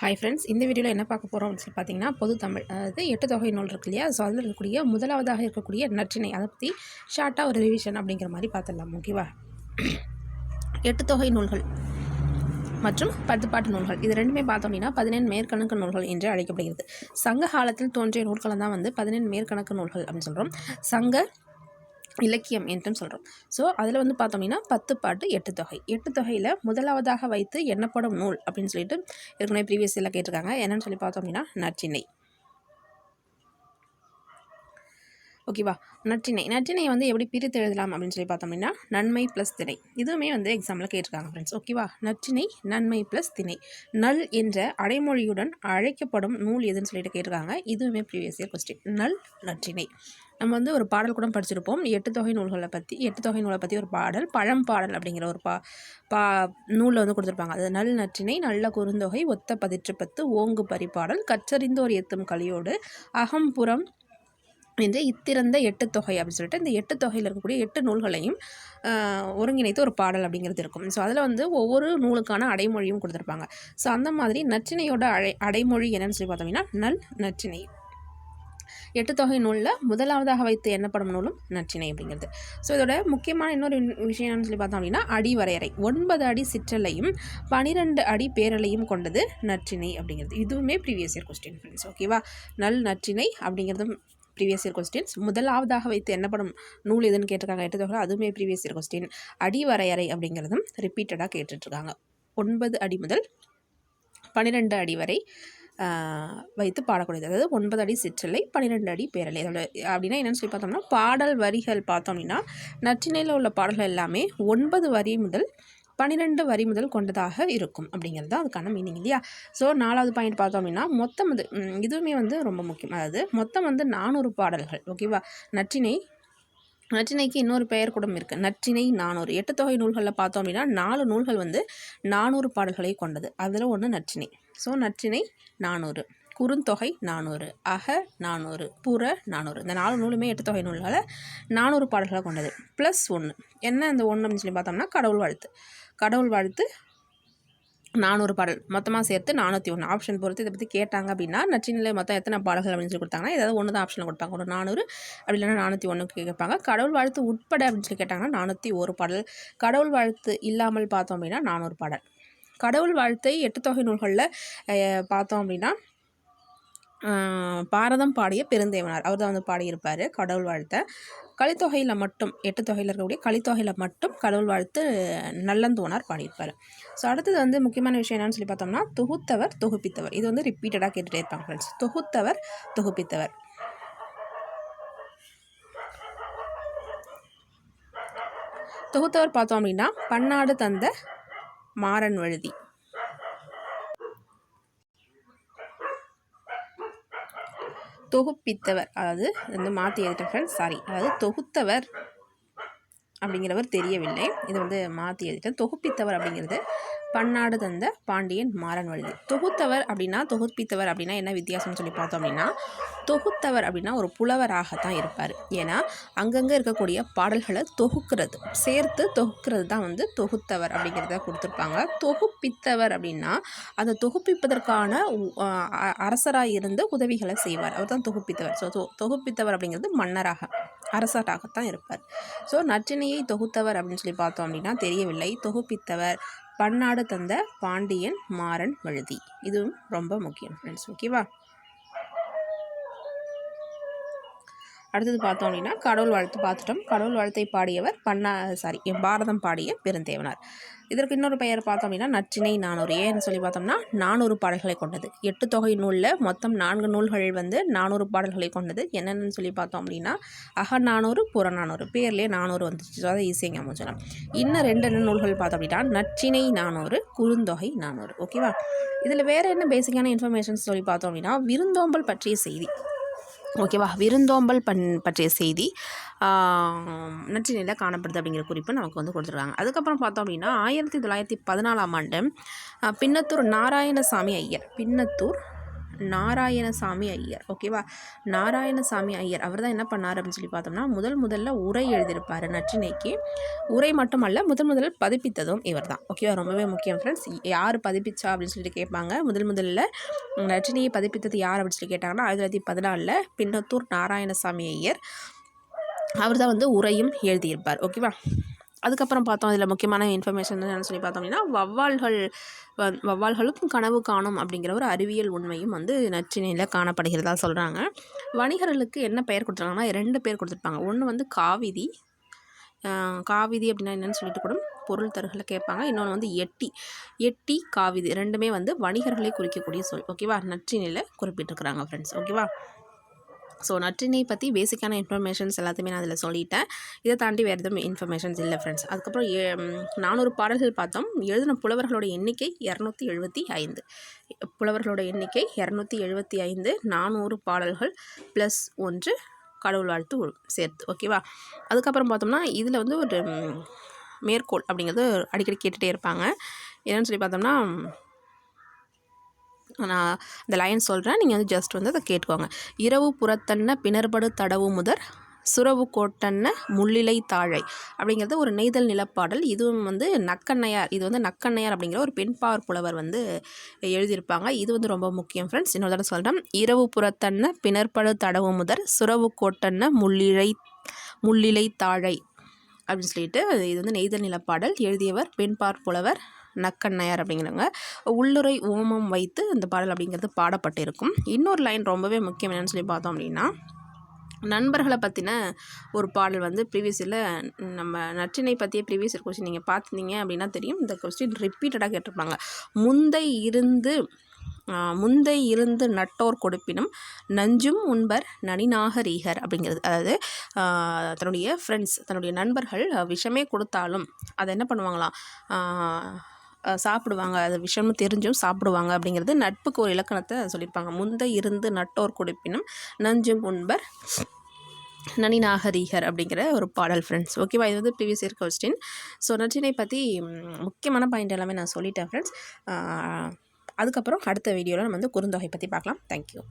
Hi friends இந்த வீடியோவில் என்ன பார்க்க போகிறோம் அப்படின்னு சொல்லி பார்த்தீங்கன்னா பொது தமிழ். அதாவது எட்டு தொகை நூல் இருக்கு இல்லையா ஸோ அதில் இருக்கக்கூடிய முதலாவதாக இருக்கக்கூடிய நற்றினை அதை பற்றி ஷார்ட்டாக ஒரு ரிவிஷன் அப்படிங்கிற மாதிரி பார்த்துடலாம் ஓகேவா எட்டு தொகை நூல்கள் மற்றும் பத்துப்பாட்டு நூல்கள். இது ரெண்டுமே பார்த்தோம் அப்படின்னா பதினெண் மேற்கணக்கு நூல்கள் என்று அழைக்கப்படுகிறது. சங்க காலத்தில் தோன்றிய நூல்களை தான் வந்து பதினெண் மேற்கணக்கு நூல்கள் அப்படின்னு சொல்கிறோம் சங்க இலக்கியம் என்றும் சொல்கிறோம் ஸோ அதில் வந்து பார்த்தோம் அப்படின்னா பத்து பாட்டு எட்டு தொகை. எட்டு தொகையில் முதலாவதாக வைத்து எண்ணப்படும் நூல் அப்படின்னு சொல்லிட்டு ஏற்கனவே ப்ரீவியஸ் இதில் கேட்டிருக்காங்க. என்னென்னு சொல்லி பார்த்தோம் அப்படின்னா நற்றிணை ஓகேவா? நற்றிணை நற்றினை வந்து எப்படி பிரித்து எழுதலாம் அப்படின்னு சொல்லி பார்த்தோம் அப்படின்னா நன்மை ப்ளஸ் திணை. இதுவுமே வந்து எக்ஸாமில் கேட்டிருக்காங்க ஃப்ரெண்ட்ஸ் ஓகேவா? நற்றினை நன்மை ப்ளஸ் திணை. நல் என்ற அடைமொழியுடன் அழைக்கப்படும் நூல் எதுன்னு சொல்லிட்டு கேட்டிருக்காங்க. இதுவுமே ப்ரீவியஸ் இயர் கொஸ்டின் நல் நற்றினை. நம்ம வந்து ஒரு பாடல் கூட படிச்சிருப்போம். எட்டு தொகை நூல்களை பற்றி எட்டு தொகை நூலை பற்றி ஒரு பாடல் பழம் பாடல் அப்படிங்கிற ஒரு பா பா நூலில் வந்து கொடுத்துருப்பாங்க. அது நல் நற்றினை நல்ல குறுந்தொகை ஒத்த பதிற்று பத்து ஓங்கு பரிபாடல் கற்றறிந்தோர் ஏத்தும் கலியோடு அகம்புறம் என்று இத்திறந்த எட்டு தொகை அப்படின்னு சொல்லிட்டு இந்த எட்டு தொகையில் இருக்கக்கூடிய எட்டு நூல்களையும் ஒருங்கிணைத்து ஒரு பாடல் அப்படிங்கிறது இருக்கும். ஸோ அதில் வந்து ஒவ்வொரு நூலுக்கான அடைமொழியும் கொடுத்துருப்பாங்க. ஸோ அந்த மாதிரி நற்றினையோட அடை அடைமொழி என்னன்னு சொல்லி பார்த்தோம்னா நல் நற்றினை எட்டு தொகை நூலில் முதலாவதாக வைத்து எண்ணப்படும் நூலும் நற்றினை அப்படிங்கிறது. ஸோ இதோட முக்கியமான இன்னொரு விஷயம் சொல்லி பார்த்தோம் அப்படின்னா அடி வரையறை ஒன்பது அடி சிற்றலையும் பனிரெண்டு அடி பேரலையும் கொண்டது நற்றினை அப்படிங்கிறது. இதுவுமே ப்ரீவியஸ் இயர் கொஸ்டின் ஃப்ரெண்ட்ஸ் ஓகேவா நல் நற்றினை அப்படிங்கிறதும் ப்ரீவியஸ் இயர் கொஸ்டின்ஸ் முதலாவதாக வைத்து என்னப்படும் நூல் எதுன்னு கேட்டிருக்காங்க எட்டு தொகை அதுவுமே ப்ரீவியஸ் இயர் கொஸ்டின் அடி வரையறை அப்படிங்கிறதும் ரிப்பீட்டடாக கேட்டுட்ருக்காங்க ஒன்பது அடி முதல் பன்னிரெண்டு அடி வரை வைத்து பாடக்கூடியது. அதாவது ஒன்பது அடி சிற்றலை பன்னிரெண்டு அடி பேரலை. அதோட அப்படின்னா என்னென்னு சொல்லி பார்த்தோம்னா பாடல் வரிகள் பார்த்தோம் அப்படின்னா நற்றினையில் உள்ள பாடல்கள் எல்லாமே ஒன்பது வரி முதல் பன்னிரெண்டு வரி முதல் கொண்டதாக இருக்கும். அப்படிங்கிறது தான் அதுக்கான மீனிங் இல்லையா? ஸோ நாலாவது பாயிண்ட் பார்த்தோம் அப்படின்னா மொத்தம் இது இதுவுமே வந்து ரொம்ப முக்கியம். அதாவது மொத்தம் வந்து நானூறு பாடல்கள் ஓகேவா நற்றினை நற்றினைக்கு இன்னொரு பெயர் கூட இருக்குது நற்றினை நானூறு. எட்டு தொகை நூல்களில் பார்த்தோம் அப்படின்னா நாலு நூல்கள் வந்து நானூறு பாடல்களை கொண்டது. அதில் ஒன்று நற்றினை. ஸோ நற்றினை நானூறு. குறுந்தொகை நானூறு. அக நானூறு. புற நானூறு. இந்த நாலு நூலுமே எட்டு தொகை நூல்களை நானூறு பாடல்களை கொண்டது. ப்ளஸ் ஒன்று என்ன அந்த ஒன்று அப்படின்னு சொல்லி பார்த்தோம்னா கடவுள் வாழ்த்து. கடவுள் வாழ்த்து நானூறு பாடல். மொத்தமாக சேர்த்து நானூற்றி ஒன்று ஆப்ஷன் பொறுத்து இதை பற்றி கேட்டாங்க அப்படின்னா நச்சினிலே மொத்தம் எத்தனை பாடல்கள் அப்படின்னு சொல்லி கொடுத்தாங்கன்னா ஏதாவது ஒன்று தான் ஆப்ஷனில் கொடுப்பாங்க. ஒரு நானூறு அப்படி இல்லைன்னா நானூற்றி ஒன்று கேட்பாங்க. கடவுள் வாழ்த்து உட்பட அப்படின்னு சொல்லி கேட்டாங்கன்னா நானூற்றி ஒரு பாடல். கடவுள் வாழ்த்து இல்லாமல் பார்த்தோம் அப்படின்னா நானூறு பாடல். கடவுள் வாழ்த்தை எட்டு தொகை நூல்களில் பார்த்தோம் அப்படின்னா பாரதம் பாடிய பெருந்தேவனார். அவர் தான் வந்து பாடியிருப்பார் கடவுள் வாழ்த்தை. கலித்தொகையில் மட்டும் எட்டு தொகையில் இருக்கக்கூடிய கலித்தொகையில் மட்டும் கடவுள் வாழ்த்து நல்லந்தோனார் பாடியிருப்பார். ஸோ அடுத்தது வந்து முக்கியமான விஷயம் என்னன்னு சொல்லி பார்த்தோம்னா தொகுத்தவர் தொகுப்பித்தவர். இது வந்து ரிப்பீட்டடாக கேட்டுகிட்டே இருப்பாங்க ஃப்ரெண்ட்ஸ் தொகுத்தவர் தொகுப்பித்தவர். தொகுத்தவர் பார்த்தோம் அப்படின்னா பன்னாடு தந்த மாறன் வழுதி. தொகுப்பித்தவர் அதாவது வந்து மாற்றி எழுதிட்டேன் ஃப்ரெண்ட்ஸ் சாரி அதாவது தொகுத்தவர் அப்படிங்கிறவர் தெரியவில்லை. இது வந்து மாற்றி எழுதிட்டேன் தொகுப்பித்தவர் அப்படிங்கிறது பன்னாடு தந்த பாண்டியன் மாறன் வழுதி. தொகுத்தவர் அப்படின்னா தொகுப்பித்தவர் அப்படின்னா என்ன வித்தியாசம்னு சொல்லி பார்த்தோம் அப்படின்னா தொகுத்தவர் அப்படின்னா ஒரு புலவராகத்தான் இருப்பார். ஏன்னா அங்கங்கே இருக்கக்கூடிய பாடல்களை தொகுக்கிறது சேர்த்து தொகுக்கிறது தான் வந்து தொகுத்தவர் அப்படிங்கிறத கொடுத்துருப்பாங்க. தொகுப்பித்தவர் அப்படின்னா அதை தொகுப்பிப்பதற்கான அரசராக இருந்து உதவிகளை செய்வார். அவர் தான் தொகுப்பித்தவர். ஸோ தொகுப்பித்தவர் அப்படிங்கிறது மன்னராக அரசராகத்தான் இருப்பார். ஸோ நற்றினையை தொகுத்தவர் அப்படின்னு சொல்லி பார்த்தோம் அப்படின்னா தெரியவில்லை. தொகுப்பித்தவர் பன்னாடு தந்த பாண்டியன் மாறன் மழுதி இதுவும் ரொம்ப முக்கியம் ஃப்ரெண்ட்ஸ் ஓகேவா அடுத்தது பார்த்தோம் அப்படின்னா கடவுள் வாழ்த்து பார்த்துட்டோம். கடவுள் வாழ்த்தை பாடியவர் பண்ணா சாரி பாரதம் பாடிய பெருந்தேவனார். இதற்கு இன்னொரு பெயர் பார்த்தோம் அப்படின்னா நற்றினை நானூறு. ஏன்னு சொல்லி பார்த்தோம்னா நானூறு பாடல்களை கொண்டது. எட்டு தொகை நூலில் மொத்தம் நான்கு நூல்கள் வந்து நானூறு பாடல்களை கொண்டது. என்னென்னு சொல்லி பார்த்தோம் அப்படின்னா அக நானூறு புறநானூறு பேர்லேயே நானூறு வந்துச்சு. அதை ஈஸியாக அமைச்சலாம் இன்னும் ரெண்டு நூல்கள் பார்த்தோம் அப்படின்னா நற்றினை நானூறு குறுந்தொகை நானூறு. ஓகேவா? இதில் வேறு என்ன பேசிக்கான இன்ஃபர்மேஷன்ஸ் சொல்லி பார்த்தோம் அப்படின்னா விருந்தோம்பல் பற்றிய செய்தி. ஓகேவா விருந்தோம்பல் பண் பற்றிய செய்தி நற்றினையில் காணப்படுது அப்படிங்கிற குறிப்பு நமக்கு வந்து கொடுத்துருக்காங்க. அதுக்கப்புறம் பார்த்தோம் அப்படின்னா ஆயிரத்தி தொள்ளாயிரத்தி பதினாலாம் ஆண்டு பின்னத்தூர் நாராயணசாமி ஐயர். பின்னத்தூர் நாராயணசாமி ஐயர் ஓகேவா நாராயணசாமி ஐயர் அவர் தான் என்ன பண்ணார் அப்படின்னு சொல்லி பார்த்தோம்னா முதல் முதல்ல உரை எழுதியிருப்பார் நற்றினைக்கு. உரை மட்டுமல்ல முதல் முதல்ல பதிப்பித்ததும் இவர் தான் ஓகேவா ரொம்பவே முக்கியம் ஃப்ரெண்ட்ஸ் யார் பதிப்பிச்சா அப்படின்னு சொல்லிட்டு கேட்பாங்க. முதல் முதல்ல நற்றினியை பதிப்பித்தது யார் அப்படின்னு சொல்லி கேட்டாங்கன்னா ஆயிரத்தி தொள்ளாயிரத்தி பதினாலில் பின்னத்தூர் நாராயணசாமி ஐயர். அவர் தான் வந்து உரையும் எழுதியிருப்பார் ஓகேவா அதுக்கப்புறம் பார்த்தோம் இதில் முக்கியமான இன்ஃபர்மேஷன் என்னென்னு சொல்லி பார்த்தோம் அப்படின்னா வவ்வால்கள் வ- கனவு காணும் அப்படிங்கிற ஒரு அறிவியல் உண்மையும் வந்து நற்றினையில் காணப்படுகிறதா சொல்கிறாங்க வணிகர்களுக்கு என்ன பெயர் கொடுத்துருக்காங்கன்னா ரெண்டு பேர் கொடுத்துருப்பாங்க. ஒன்று வந்து காவிதி காவிதி அப்படின்னா என்னென்னு சொல்லிட்டு கூட பொருள் தருகளை கேட்பாங்க. இன்னொன்று வந்து எட்டி எட்டி காவிதி. ரெண்டுமே வந்து வணிகர்களை குறிக்கக்கூடிய சொல். ஓகேவா? நற்றினையில் குறிப்பிட்டிருக்கிறாங்க ஃப்ரெண்ட்ஸ் ஓகேவா? ஸோ நற்றினை பற்றி பேசிக்கான இன்ஃபர்மேஷன்ஸ் எல்லாத்தையுமே நான் அதில் சொல்லிட்டேன். இதை தாண்டி வேறு எதுவும் இன்ஃபர்மேஷன்ஸ் இல்லை ஃப்ரெண்ட்ஸ் அதுக்கப்புறம் ஏ நானூறு பாடல்கள் பார்த்தோம். எழுதின புலவர்களோட எண்ணிக்கை இரநூத்தி எழுபத்தி ஐந்து. புலவர்களோட எண்ணிக்கை இரநூத்தி எழுபத்தி ஐந்து. நானூறு பாடல்கள் ப்ளஸ் ஒன்று கடவுள் வாழ்த்து சேர்த்து ஓகேவா அதுக்கப்புறம் பார்த்தோம்னா இதில் வந்து ஒரு மேற்கோள் அப்படிங்கிறது அடிக்கடி கேட்டுகிட்டே இருப்பாங்க. என்னென்னு சொல்லி பார்த்தோம்னா நான் இந்த லைன் சொல்கிறேன் நீங்கள் வந்து ஜஸ்ட் வந்து அதை கேட்டுக்கோங்க. இரவு புறத்தன்ன பிணர்படு தடவு முதற் சுரவு கோட்டன்ன முள்ளிலை தாழை அப்படிங்கிறது ஒரு நெய்தல் நிலப்பாடல். இதுவும் வந்து நக்கண்ணையார் இது வந்து நக்கண்ணையார் அப்படிங்கிற ஒரு பெண்பார் புலவர் வந்து எழுதியிருப்பாங்க. இது வந்து ரொம்ப முக்கியம் ஃப்ரெண்ட்ஸ் இன்னொரு தடவை சொல்கிறேன் இரவு புறத்தன்ன பிணர்படு தடவு முதற் சுரவு கோட்டன்ன முள்ளிலை முள்ளிலை தாழை அப்படின்னு சொல்லிட்டு இது வந்து நெய்தல் நிலப்பாடல். எழுதியவர் பெண்பார் புலவர் நக்கண்ணையார் அப்படிங்கிறவங்க. உள்ளுரை ஓமம் வைத்து இந்த பாடல் அப்படிங்கிறது பாடப்பட்டிருக்கும். இன்னொரு லைன் ரொம்பவே முக்கியம் என்னன்னு சொல்லி பார்த்தோம் அப்படின்னா நண்பர்களை பற்றின ஒரு பாடல் வந்து ப்ரீவியஸில் நம்ம நற்றினை பற்றிய ப்ரீவியஸ் இயர் கொஸ்டின் நீங்கள் பார்த்துருந்தீங்க அப்படின்னா தெரியும். இந்த கொஸ்டின் ரிப்பீட்டடாக கேட்டிருப்பாங்க. முந்தை இருந்து முந்தை இருந்து நட்டோர் கொடுப்பினும் நஞ்சும் உண்பர் நனிநாகரீகர் அப்படிங்கிறது. அதாவது தன்னுடைய ஃப்ரெண்ட்ஸ் தன்னுடைய நண்பர்கள் விஷமே கொடுத்தாலும் அதை என்ன பண்ணுவாங்களாம்? சாப்பிடுவாங்க. அது விஷம்னு தெரிஞ்சும் சாப்பிடுவாங்க அப்படிங்கிறது நட்புக்கு ஒரு இலக்கணத்தை சொல்லியிருப்பாங்க. முந்தை இருந்து நட்டோர் கொடுப்பினும் நஞ்சும் உண்பர் நனிநாகரீகர் அப்படிங்கிற ஒரு பாடல் ஃப்ரெண்ட்ஸ் ஓகேவா இது வந்து previous year question so Natrinai பற்றி முக்கியமான பாயிண்ட் எல்லாமே நான் சொல்லிட்டேன் ஃப்ரெண்ட்ஸ் அதுக்கப்புறம் அடுத்த வீடியோவில் நம்ம வந்து குறுந்தொகை பற்றி பார்க்கலாம். தேங்க்யூ